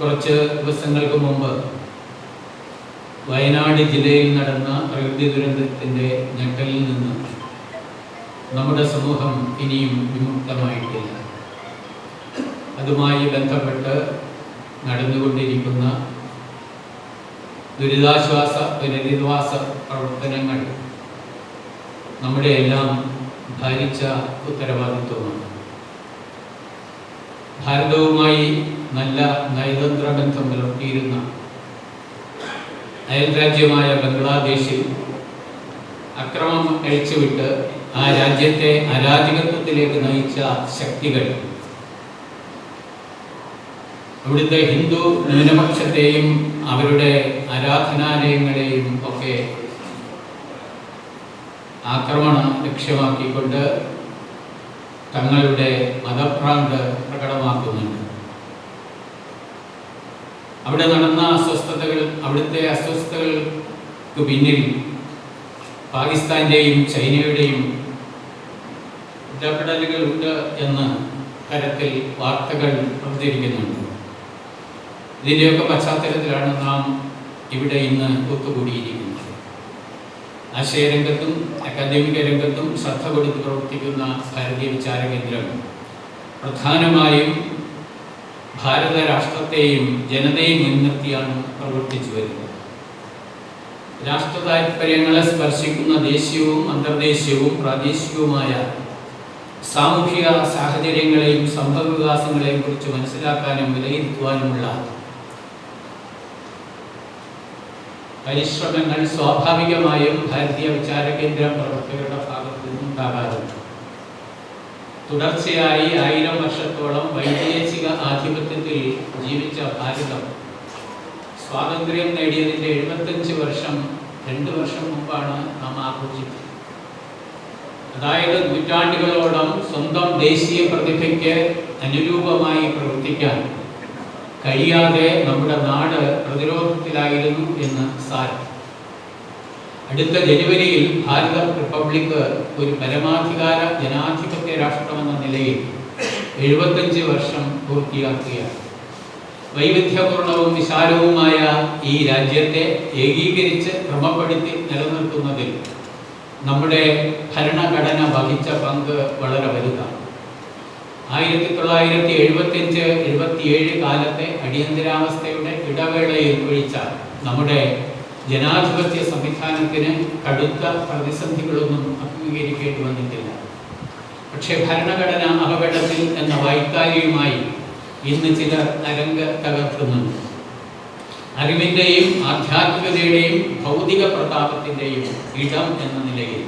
കുറച്ച് ദിവസങ്ങൾക്ക് മുമ്പ് വയനാട് ജില്ലയിൽ നടന്ന പ്രകൃതി ദുരന്തത്തിന്റെ ഞെട്ടലിൽ നിന്ന് നമ്മുടെ സമൂഹം ഇനിയും വിമുക്തമായിട്ടില്ല. അതുമായി ബന്ധപ്പെട്ട് നടന്നുകൊണ്ടിരിക്കുന്ന ദുരിതാശ്വാസ പുനരധിവാസ പ്രവർത്തനങ്ങൾ നമ്മുടെ എല്ലാം ഭരിച്ച ഉത്തരവാദിത്വമാണ്. ഭാരതവുമായി നല്ല നയതന്ത്ര ബന്ധം പുലർത്തിയിരുന്ന അയൽരാജ്യമായ ബംഗ്ലാദേശിൽ അക്രമം അഴിച്ചുവിട്ട് ആ രാജ്യത്തെ അരാജകത്വത്തിലേക്ക് നയിച്ച ശക്തികൾ. അവിടുത്തെ ഹിന്ദു ന്യൂനപക്ഷത്തെയും അവരുടെ ആരാധനാലയങ്ങളെയും ഒക്കെ ആക്രമണം ലക്ഷ്യമാക്കിക്കൊണ്ട് തങ്ങളുടെ മതഭ്രാന്ത് പ്രകടമാക്കുന്നുണ്ട്. അവിടെ നടന്ന അസ്വസ്ഥതകൾ അവിടുത്തെ അസ്വസ്ഥതകൾക്ക് പിന്നിൽ പാകിസ്ഥാന്റെയും ചൈനയുടെയും ഇടപെടലുകൾ ഉണ്ട് എന്ന് തരത്തിൽ വാർത്തകൾ പ്രചരിക്കുന്നുണ്ട് ഇതിന്റെയൊക്കെ പശ്ചാത്തലത്തിലാണ് നാം ഇവിടെ ഇന്ന് ഒത്തുകൂടിയിരിക്കുന്നത്. ആശയരംഗത്തും അക്കാദമിക രംഗത്തും ശ്രദ്ധ കൊടുത്ത് പ്രവർത്തിക്കുന്ന ഭാരതീയ വിചാര കേന്ദ്രം പ്രധാനമായും ഭാരത രാഷ്ട്രത്തെയും ജനതയും മുൻനിർത്തിയാണ് പ്രവർത്തിച്ചു വരുന്നത്. രാഷ്ട്ര താല്പര്യങ്ങളെ സ്പർശിക്കുന്ന ദേശീയവും അന്തർദേശീയവും പ്രാദേശികവുമായ സാമൂഹിക സാഹചര്യങ്ങളെയും സംഭവവികാസങ്ങളെയും കുറിച്ച് മനസ്സിലാക്കാനും വിലയിരുത്തുവാനുമുള്ള പരിശ്രമങ്ങൾ സ്വാഭാവികമായും ഭാരതീയ വിചാര കേന്ദ്രം പ്രവർത്തകരുടെ ഭാഗത്തു നിന്നുണ്ടാകാറുണ്ട്. തുടർച്ചയായി ആയിരം വർഷത്തോളം വൈദേശിക ആധിപത്യത്തിൽ ജീവിച്ച ഭാരതം സ്വാതന്ത്ര്യം നേടിയതിന്റെ എഴുപത്തഞ്ച് വർഷം രണ്ട് വർഷം മുമ്പാണ് നാം ആഘോഷിച്ചത്. അതായത് നൂറ്റാണ്ടുകളോളം സ്വന്തം ദേശീയ പ്രതിഭയ്ക്ക് അനുരൂപമായി പ്രവർത്തിക്കാൻ കഴിയാതെ നമ്മുടെ നാട് പ്രതിരോധത്തിലായിരുന്നു എന്ന് സാരം. അടുത്ത ജനുവരിയിൽ ഭാരത റിപ്പബ്ലിക് ഒരു പരമാധികാര ജനാധിപത്യ രാഷ്ട്രമെന്ന നിലയിൽ എഴുപത്തഞ്ച് വർഷം പൂർത്തിയാക്കുകയാണ്. വൈവിധ്യപൂർണവും വിശാലവുമായ ഈ രാജ്യത്തെ ഏകീകരിച്ച് ക്രമപ്പെടുത്തി നിലനിർത്തുന്നതിൽ നമ്മുടെ ഭരണഘടന വഹിച്ച പങ്ക് വളരെ വലുതാണ്. ആയിരത്തി തൊള്ളായിരത്തി എഴുപത്തിയഞ്ച് എഴുപത്തിയേഴ് കാലത്തെ അടിയന്തരാവസ്ഥയുടെ ഇടവേളയിൽ ഒഴിച്ച നമ്മുടെ ജനാധിപത്യ സംവിധാനത്തിന് കടുത്ത പ്രതിസന്ധികളൊന്നും അഭിമുഖീകരിക്കേണ്ടി വന്നിട്ടില്ല. പക്ഷേ ഭരണഘടന അപകടത്തിൽ എന്ന വായ്ത്താരിയുമായി ഇന്ന് ചിലർ അരങ്ക് തകർക്കുന്നുണ്ട്. അറിവിന്റെയും ആധ്യാത്മികതയുടെയും ഭൗതിക പ്രതാപത്തിന്റെയും ഇടം എന്ന നിലയിൽ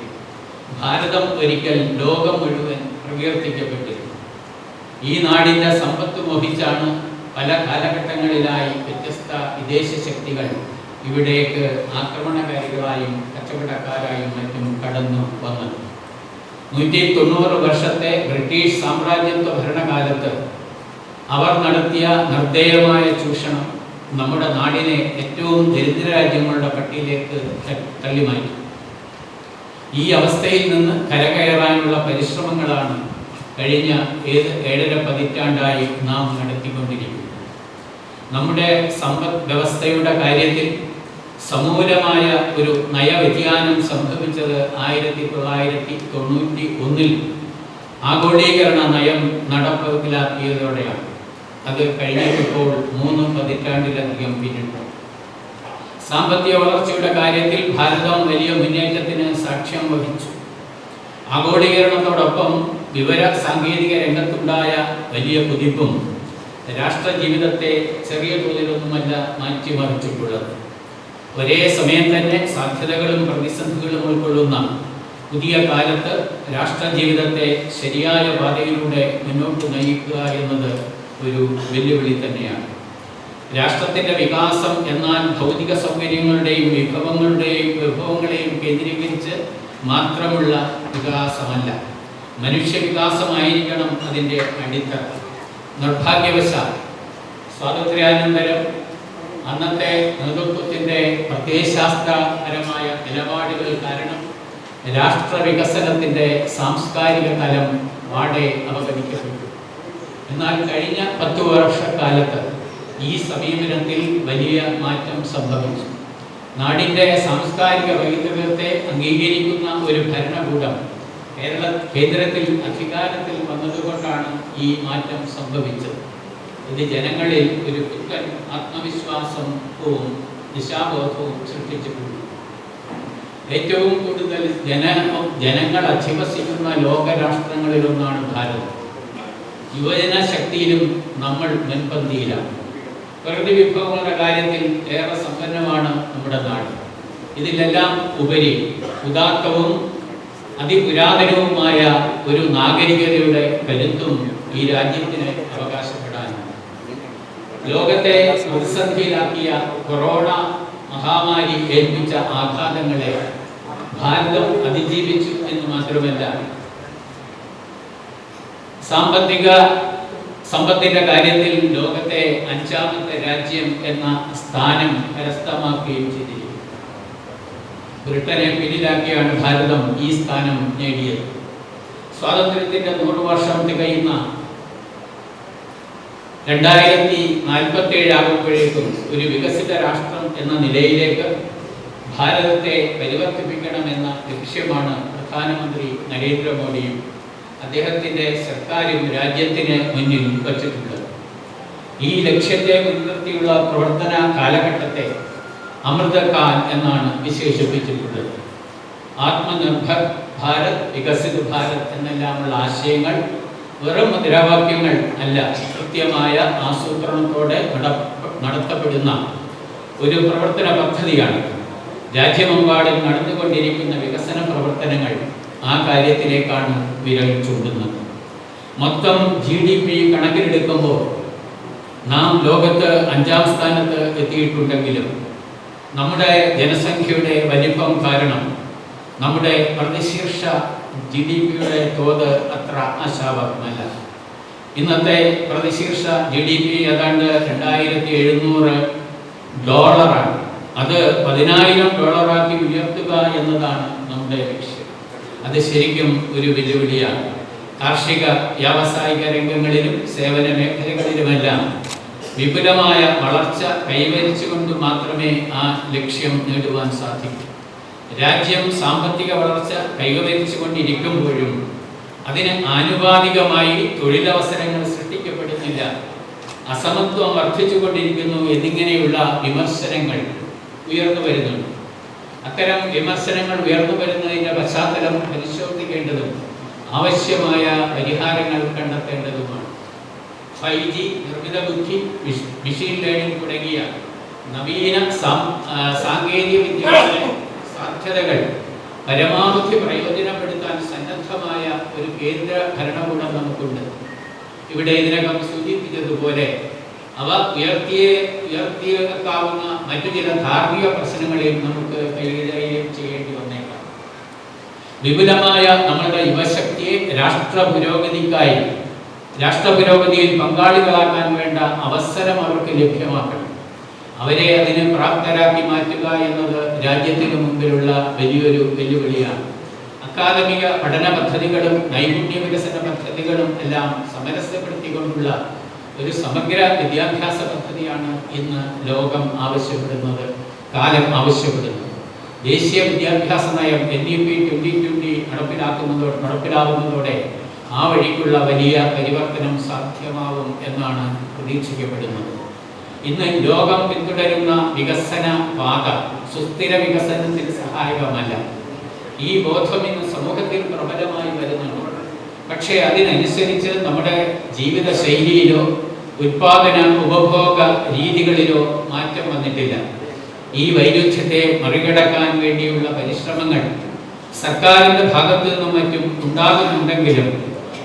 ഭാരതം ഒരിക്കൽ ലോകം മുഴുവൻ പ്രകീർത്തിക്കപ്പെട്ടിരുന്നു. ഈ നാടിന്റെ സമ്പത്ത് മോഹിച്ചാണ് പല കാലഘട്ടങ്ങളിലായി വ്യത്യസ്ത വിദേശ ശക്തികൾ ഇവിടേക്ക് ആക്രമണകാരികളായും കച്ചവടക്കാരായും മറ്റും കടന്നു വന്നത്. നൂറ്റി തൊണ്ണൂറ് വർഷത്തെ ബ്രിട്ടീഷ് സാമ്രാജ്യത്വ ഭരണകാലത്ത് അവർ നടത്തിയ നിർദ്ദയമായ ചൂഷണം നമ്മുടെ നാടിനെ ഏറ്റവും ദരിദ്ര രാജ്യങ്ങളുടെ പട്ടിയിലേക്ക് തള്ളി തള്ളിമാറ്റി. ഈ അവസ്ഥയിൽ നിന്ന് കരകയറാനുള്ള പരിശ്രമങ്ങളാണ് കഴിഞ്ഞ ഏത് ഏഴര പതിറ്റാണ്ടായി നാം നടത്തിക്കൊണ്ടിരിക്കുന്നത്. നമ്മുടെ സമ്പദ് വ്യവസ്ഥയുടെ കാര്യത്തിൽ സമൂലമായ ഒരു നയവ്യതിയാനം സംഭവിച്ചത് ആയിരത്തി തൊള്ളായിരത്തി തൊണ്ണൂറ്റി ഒന്നിൽ ആഗോളീകരണ നയം നടപ്പിലാക്കിയതോടെയാണ്. അത് കഴിഞ്ഞിട്ടിപ്പോൾ മൂന്ന് പതിറ്റാണ്ടിലധികം പിന്നിട്ടു. സാമ്പത്തിക വളർച്ചയുടെ കാര്യത്തിൽ ഭാരതം വലിയ മുന്നേറ്റത്തിന് സാക്ഷ്യം വഹിച്ചു. ആഗോളീകരണത്തോടൊപ്പം വിവര സാങ്കേതിക രംഗത്തുണ്ടായ വലിയ കുതിപ്പും രാഷ്ട്ര ജീവിതത്തെ ചെറിയ തോതിലൊന്നുമല്ല മാറ്റിമറിച്ചിട്ടുള്ളത്. ഒരേ സമയം തന്നെ സാധ്യതകളും പ്രതിസന്ധികളും ഉൾക്കൊള്ളുന്ന പുതിയ കാലത്ത് രാഷ്ട്ര ജീവിതത്തെ ശരിയായ പാതയിലൂടെ മുന്നോട്ട് നയിക്കുക എന്നത് ഒരു വെല്ലുവിളി തന്നെയാണ്. രാഷ്ട്രത്തിന്റെ വികാസം എന്നാൽ ഭൗതിക സൗകര്യങ്ങളുടെയും വിഭവങ്ങളുടെയും വിഭവങ്ങളെയും കേന്ദ്രീകരിച്ച് മാത്രമുള്ള വികാസമല്ല. മനുഷ്യ വികാസമായിരിക്കണം അതിന്റെ അടിത്തറ. നിർഭാഗ്യവശാൽ സ്വാതന്ത്ര്യാനന്തരം അന്നത്തെ നേതൃത്വത്തിന്റെ പ്രത്യയശാസ്ത്രപരമായ നിലപാടുകൾ കാരണം രാഷ്ട്ര വികസനത്തിന്റെ സാംസ്കാരിക തലം വാടെ അവഗണിക്കപ്പെട്ടു. എന്നാൽ കഴിഞ്ഞ പത്ത് വർഷക്കാലത്ത് ഈ സമീപനത്തിൽ വലിയ മാറ്റം സംഭവിച്ചു. നാടിന്റെ സാംസ്കാരിക വൈവിധ്യത്തെ അംഗീകരിക്കുന്ന ഒരു ഭരണകൂടം കേരള കേന്ദ്രത്തിൽ അധികാരത്തിൽ വന്നതുകൊണ്ടാണ് ഈ മാറ്റം സംഭവിച്ചത്. ഇത് ജനങ്ങളിൽ ഒരു പുത്തൻ ആത്മവിശ്വാസവും ദിശാബോധവും സൃഷ്ടിച്ചിട്ടുണ്ട്. ഏറ്റവും കൂടുതൽ ജന ജനങ്ങൾ അധിവസിക്കുന്ന ലോകരാഷ്ട്രങ്ങളിലൊന്നാണ് ഭാരതം. യുവജന ശക്തിയിലും നമ്മൾ മുൻപന്തിയിലാണ് പ്രകൃതി വിഭവങ്ങളുടെ കാര്യത്തിൽ ഏറെ സമ്പന്നമാണ് നമ്മുടെ നാട്. ഇതിലെല്ലാം ഉപരി ഉദാത്തവും അതിപുരാതനവുമായ ഒരു നാഗരികതയുടെ കരുത്തും ഈ രാജ്യത്തിന് ലോകത്തെ പ്രതിസന്ധിയിലാക്കിയ കൊറോണ മഹാമാരി ഏൽപ്പിച്ച ആഘാതങ്ങളെ ഭാരതം അതിജീവിച്ചു എന്ന് മാത്രമല്ല സാമ്പത്തിക സമ്പത്തിന്റെ കാര്യത്തിൽ ലോകത്തെ അഞ്ചാമത്തെ രാജ്യം എന്ന സ്ഥാനം കരസ്ഥമാക്കുകയും ചെയ്തിരിക്കുന്നു ബ്രിട്ടനെ പിന്നിലാക്കിയാണ് ഭാരതം ഈ സ്ഥാനം നേടിയത്. സ്വാതന്ത്ര്യത്തിന്റെ നൂറ് വർഷം തികയുന്ന രണ്ടായിരത്തി നാൽപ്പത്തി ഏഴ് ആകുമ്പോഴേക്കും ഒരു വികസിത രാഷ്ട്രം എന്ന നിലയിലേക്ക് ഭാരതത്തെ പരിവർത്തിപ്പിക്കണമെന്ന ലക്ഷ്യമാണ് പ്രധാനമന്ത്രി നരേന്ദ്രമോദിയും അദ്ദേഹത്തിന്റെ സർക്കാരും രാജ്യത്തിന് മുന്നിൽ വച്ചിട്ടുള്ളത്. ഈ ലക്ഷ്യത്തെ മുൻനിർത്തിയുള്ള പ്രവർത്തന കാലഘട്ടത്തെ അമൃതകാൽ എന്നാണ് വിശേഷിപ്പിച്ചിട്ടുള്ളത്. ആത്മനിർഭർ ഭാരത് വികസിത ഭാരത് എന്നെല്ലാമുള്ള ആശയങ്ങൾ വെറും മുദ്രാവാക്യങ്ങൾ അല്ല കൃത്യമായ ആസൂത്രണത്തോടെ നട- നടത്തപ്പെടുന്ന ഒരു പ്രവർത്തന പദ്ധതിയാണ്. രാജ്യമെമ്പാടും നടന്നുകൊണ്ടിരിക്കുന്ന വികസന പ്രവർത്തനങ്ങൾ ആ കാര്യത്തിലേക്കാണ് വിരൽ ചൂണ്ടുന്നത്. മൊത്തം ജി ഡി പി കണക്കിലെടുക്കുമ്പോൾ നാം ലോകത്ത് അഞ്ചാം സ്ഥാനത്ത് എത്തിയിട്ടുണ്ടെങ്കിലും നമ്മുടെ ജനസംഖ്യയുടെ വലിപ്പം കാരണം നമ്മുടെ പ്രതിശീർഷ ജി ഡി പിയുടെ തോത് അത്ര ആശാവഹമല്ല ഇന്നത്തെ പ്രതിശീർഷ ജി ഡി പി ഏതാണ്ട് രണ്ടായിരത്തി എഴുന്നൂറ് ഡോളറാണ്. അത് പതിനായിരം ഡോളറാക്കി ഉയർത്തുക എന്നതാണ് നമ്മുടെ ലക്ഷ്യം. അത് ശരിക്കും ഒരു വെല്ലുവിളിയാണ്. കാർഷിക വ്യാവസായിക രംഗങ്ങളിലും സേവന മേഖലകളിലുമെല്ലാം വിപുലമായ വളർച്ച കൈവരിച്ചുകൊണ്ട് മാത്രമേ ആ ലക്ഷ്യം നേടുവാൻ സാധിക്കൂ. രാജ്യം സാമ്പത്തിക വളർച്ച കൈവരിച്ചുകൊണ്ടിരിക്കുമ്പോഴും അതിന് ആനുപാതികമായി തൊഴിലവസരങ്ങൾ സൃഷ്ടിക്കപ്പെടുന്നില്ല. അസമത്വം വർദ്ധിച്ചുകൊണ്ടിരിക്കുന്നു എന്നിങ്ങനെയുള്ള വിമർശനങ്ങൾ ഉയർന്നു വരുന്നുണ്ട്. അത്തരം വിമർശനങ്ങൾ ഉയർന്നു വരുന്നതിന്റെ പശ്ചാത്തലം പരിശോധിക്കേണ്ടതും ആവശ്യമായ പരിഹാരങ്ങൾ കണ്ടെത്തേണ്ടതുമാണ്. ഫൈവ് ജി നിർമ്മിത ബുദ്ധി മിഷ്- മെഷീൻ ലേണിംഗ് തുടങ്ങിയ നവീന സാങ്കേതിക വിദ്യകളുടെ സാധ്യതകൾ പരമാവധി പ്രയോജനപ്പെടുത്താൻ സന്നദ്ധമായ ഒരു കേന്ദ്ര ഭരണകൂടം നമുക്കുണ്ട്. ഇവിടെ ഇതിനകം സൂചിപ്പിച്ചതുപോലെ അവ ഉയർത്തിയെ ഉയർത്തിയേക്കാവുന്ന മറ്റു ചില ധാർമ്മിക പ്രശ്നങ്ങളെയും നമുക്ക് കൈകാര്യം ചെയ്യേണ്ടി വന്നേക്കാം. വിപുലമായ നമ്മളുടെ യുവശക്തിയെ രാഷ്ട്ര പുരോഗതിക്കായി രാഷ്ട്ര പുരോഗതിയിൽ പങ്കാളികളാക്കാൻ വേണ്ട അവസരം അവർക്ക് ലഭ്യമാക്കണം. അവരെ അതിന് പ്രാപ്തരാക്കി മാറ്റുക എന്നത് രാജ്യത്തിന് മുമ്പിലുള്ള വലിയൊരു വെല്ലുവിളിയാണ്. അക്കാദമിക പഠന പദ്ധതികളും നൈപുണ്യ വികസന പദ്ധതികളും എല്ലാം സമരസപ്പെടുത്തിക്കൊണ്ടുള്ള ഒരു സമഗ്ര വിദ്യാഭ്യാസ പദ്ധതിയാണ് ഇന്ന് ലോകം ആവശ്യപ്പെടുന്നത് കാലം ആവശ്യപ്പെടുന്നത്. ദേശീയ വിദ്യാഭ്യാസ നയം N E P twenty twenty നടപ്പിലാക്കുന്നതോ നടപ്പിലാവുന്നതോടെ ആ വഴിക്കുള്ള വലിയ പരിവർത്തനം സാധ്യമാവും എന്നാണ് പ്രതീക്ഷിക്കപ്പെടുന്നത്. ഇന്ന് ലോകം പിന്തുടരുന്ന വികസന പാത സുസ്ഥിര വികസനത്തിന് സഹായകമല്ല. ഈ ബോധം ഇന്ന് സമൂഹത്തിൽ പ്രബലമായി വരുന്നുണ്ട്. പക്ഷേ അതിനനുസരിച്ച് നമ്മുടെ ജീവിത ശൈലിയിലോ ഉൽപാദന ഉപഭോഗ രീതികളിലോ മാറ്റം വന്നിട്ടില്ല. ഈ വൈരുദ്ധ്യത്തെ മറികടക്കാൻ വേണ്ടിയുള്ള പരിശ്രമങ്ങൾ സർക്കാരിന്റെ ഭാഗത്തു നിന്നും മറ്റും ഉണ്ടാകുന്നുണ്ടെങ്കിലും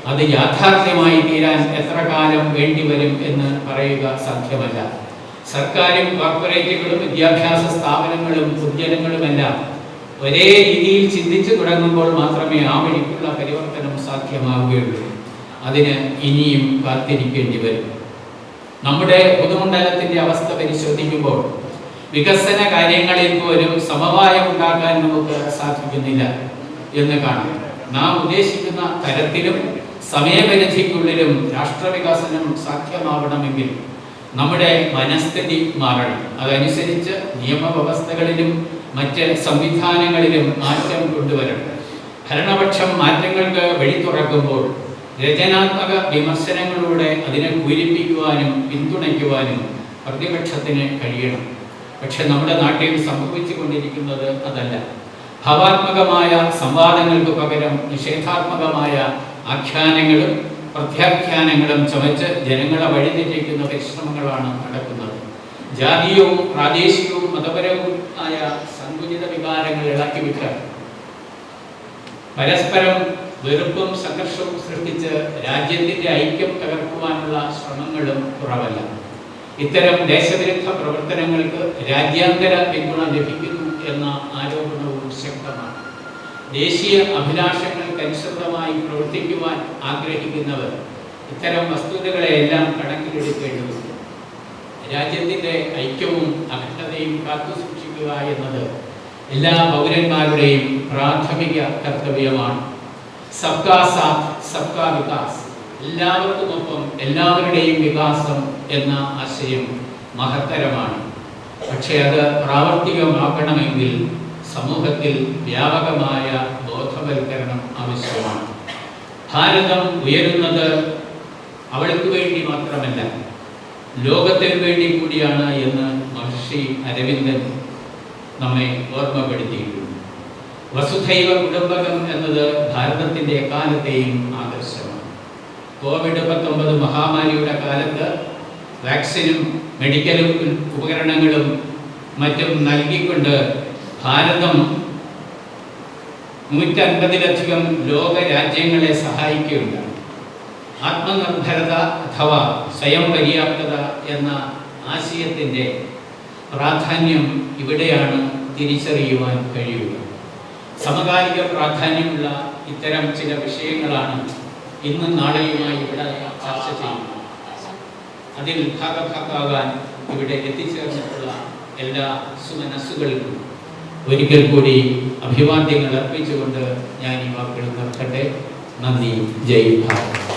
അത് യാഥാർത്ഥ്യമായി തീരാൻ എത്ര കാലം വേണ്ടിവരും എന്ന് പറയുക സാധ്യമല്ല. സർക്കാരും കോർപ്പറേറ്റുകളും വിദ്യാഭ്യാസ സ്ഥാപനങ്ങളും പൊതുജനങ്ങളുമെല്ലാം ഒരേ രീതിയിൽ ചിന്തിച്ചു തുടങ്ങുമ്പോൾ മാത്രമേ ആ വഴിക്കുള്ള പരിവർത്തനം സാധ്യമാവുകയുള്ളൂ. അതിന് ഇനിയും കാത്തിരിക്കേണ്ടി വരും. നമ്മുടെ പൊതുമണ്ഡലത്തിന്റെ അവസ്ഥ പരിശോധിക്കുമ്പോൾ വികസന കാര്യങ്ങളിൽ പോലും സമവായം ഉണ്ടാക്കാൻ നമുക്ക് സാധിക്കുന്നില്ല എന്ന് കാണാം. നാം ഉദ്ദേശിക്കുന്ന തരത്തിലും സമയപരിധിക്കുള്ളിലും രാഷ്ട്രവികസനം സാധ്യമാവണമെങ്കിൽ നമ്മുടെ മനസ്ഥിതി മാറണം അതനുസരിച്ച് നിയമവ്യവസ്ഥകളിലും മറ്റ് സംവിധാനങ്ങളിലും മാറ്റം കൊണ്ടുവരണം. ഭരണപക്ഷം മാറ്റങ്ങൾക്ക് വഴി തുറക്കുമ്പോൾ രചനാത്മക വിമർശനങ്ങളിലൂടെ അതിനെ പൂരിപ്പിക്കുവാനും പിന്തുണയ്ക്കുവാനും പ്രതിപക്ഷത്തിന് കഴിയണം. പക്ഷെ നമ്മുടെ നാട്ടിൽ സംഭവിച്ചു കൊണ്ടിരിക്കുന്നത് അതല്ല. ഭാവാത്മകമായ സംവാദങ്ങൾക്ക് പകരം നിഷേധാത്മകമായ ആഖ്യാനങ്ങളും പ്രത്യാഖ്യാനങ്ങളും ചമച്ച് ജനങ്ങളെ വഴിതെറ്റിക്കുന്ന പരിശ്രമങ്ങളാണ് നടക്കുന്നത്. ജാതീയവും പ്രാദേശികവും മതപരവും ആയ സങ്കുചിത വികാരങ്ങൾ ഇളക്കിവിട്ട് പരസ്പരം വെറുപ്പും സംഘർഷവും സൃഷ്ടിച്ച് രാജ്യത്തിന്റെ ഐക്യം തകർക്കുവാനുള്ള ശ്രമങ്ങളും കുറവല്ല. ഇത്തരം ദേശവിരുദ്ധ പ്രവർത്തനങ്ങൾക്ക് രാജ്യാന്തര പിന്തുണ ലഭിക്കുന്നു എന്ന ആരോപണവും ശക്തമാണ്. ദേശീയ അഭിലാഷങ്ങൾക്കനുസൃതമായി പ്രവർത്തിക്കുവാൻ ആഗ്രഹിക്കുന്നവർ ഇത്തരം വസ്തുതകളെ വസ്തുതകളെയെല്ലാം കണക്കിലെടുക്കേണ്ടതുണ്ട്. രാജ്യത്തിന്റെ ഐക്യവും അഖണ്ഡതയും കാത്തു സൂക്ഷിക്കുക എന്നത് എല്ലാ പൗരന്മാരുടെയും പ്രാഥമിക കർത്തവ്യമാണ്. സബ്കാ സാത്ത് സബ്കാ വികാസ് എല്ലാവർക്കുമൊപ്പം എല്ലാവരുടെയും വികാസം എന്ന ആശയം മഹത്തരമാണ്. പക്ഷേ അത് പ്രാവർത്തികമാക്കണമെങ്കിൽ സമൂഹത്തിൽ വ്യാപകമായ ബോധവൽക്കരണം ആവശ്യമാണ്. ഭാരതം ഉയരുന്നത് അവൾക്ക് വേണ്ടി മാത്രമല്ല ലോകത്തിന് വേണ്ടി കൂടിയാണ് എന്ന് മഹർഷി അരവിന്ദൻ നമ്മെ ഓർമ്മപ്പെടുത്തിയിട്ടുണ്ട്. വസുധൈവ കുടുംബകം എന്നത് ഭാരതത്തിന്റെ എക്കാലത്തെയും ആദർശമാണ്. കോവിഡ് പത്തൊമ്പത് മഹാമാരിയുടെ കാലത്ത് വാക്സിനും മെഡിക്കൽ ഉപകരണങ്ങളും മറ്റും നൽകിക്കൊണ്ട് ഭാരതം നൂറ്റൻപതിലധികം ലോക രാജ്യങ്ങളെ സഹായിക്കുകയുണ്ടായി. ആത്മനിർഭരത അഥവാ സ്വയം പര്യാപ്തത എന്ന ആശയത്തിന്റെ പ്രാധാന്യം ഇവിടെയാണ് തിരിച്ചറിയുവാൻ കഴിയുക. സമകാലിക പ്രാധാന്യമുള്ള ഇത്തരം ചില വിഷയങ്ങളാണ് ഇന്നും നാളെയുമായി ഇവിടെ ചർച്ച ചെയ്യുന്നത്. അതിൽ ഭാഗഭാക്കാകാൻ ഇവിടെ എത്തിച്ചേർന്നിട്ടുള്ള എല്ലാ സുമനസ്സുകൾക്കും ഒരിക്കൽ കൂടി അഭിവാദ്യങ്ങൾ അർപ്പിച്ചുകൊണ്ട് ഞാൻ ഈ വാക്കുകൾ നിർത്തട്ടെ. നന്ദി. ജയ് ഭാരത്.